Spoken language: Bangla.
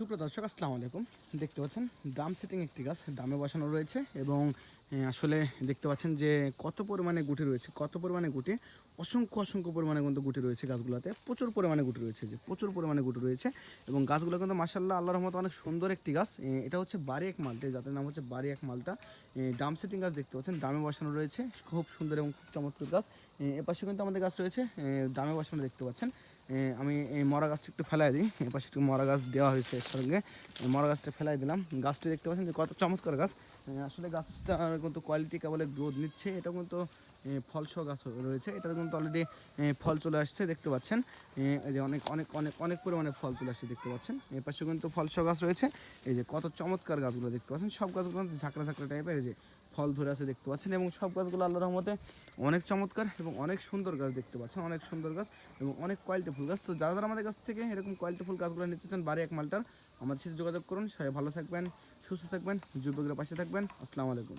সুপ্রদর্শক আসসালামু আলাইকুম। দেখতে পাচ্ছেন, ড্রাম সেটিং একটি গাছ দামে বসানো রয়েছে এবং আসলে দেখতে পাচ্ছেন যে কত পরিমাণে গুটি রয়েছে, কত পরিমাণে গুটি, অসংখ্য অসংখ্য পরিমাণে কিন্তু গুটি রয়েছে গাছগুলোতে, প্রচুর পরিমাণে গুটি রয়েছে যে, প্রচুর পরিমাণে গুটি রয়েছে এবং গাছগুলো কিন্তু মাসাল্লাহ আল্লাহর রহমতে অনেক সুন্দর একটি গাছ এটা হচ্ছে বাড়ি এক মালটা যাদের নাম হচ্ছে বাড়ি এক মালটা ড্রাম সেটিং গাছ দেখতে পাচ্ছেন দামে বসানো রয়েছে, খুব সুন্দর এবং খুব চমৎকার গাছ এপাশে কিন্তু আমাদের গাছ রয়েছে দামে বসানো দেখতে পাচ্ছেন। আমি এই মরা গাছটা একটু ফেলাই দিই। এপাশে একটু মরা গাছ দেওয়া হয়েছে এর সঙ্গে। মরা গাছটা ফেলাই দিলাম। গাছটি দেখতে পাচ্ছেন যে কত চমৎকার গাছ। আসলে গাছটার কিন্তু কোয়ালিটি কেবল গ্রোথ নিচ্ছে। এটা কিন্তু ফলসহ গাছ রয়েছে। এটার কিন্তু অলরেডি ফল চলে আসছে, দেখতে পাচ্ছেন। এই যে অনেক অনেক অনেক অনেক পরিমাণে ফল তুলে আসছে দেখতে পাচ্ছেন। এর পাশে কিন্তু ফলসহ গাছ রয়েছে। এই যে কত চমৎকার গাছগুলো দেখতে পাচ্ছেন। সব গাছগুলো ঝাঁকড়া ঝাঁকড়া টাইপের এই যে ফল ধরে আছে দেখতে পাচ্ছেন এবং সব গাছগুলো আল্লাহর রহমতে অনেক চমৎকার এবং অনেক সুন্দর গাছ দেখতে পাচ্ছেন। অনেক সুন্দর গাছ এবং অনেক কোয়ালিটি ফুল গাছ। তো যারা যারা আমাদের কাছ থেকে এরকম কোয়ালিটি ফুল গাছগুলো নিতে চান, বাড়ি এক মালটার, আমাদের সাথে যোগাযোগ করুন। সবাই ভালো থাকবেন, সুস্থ থাকবেন যুবকরা পাশে থাকবেন। আসসালামু আলাইকুম।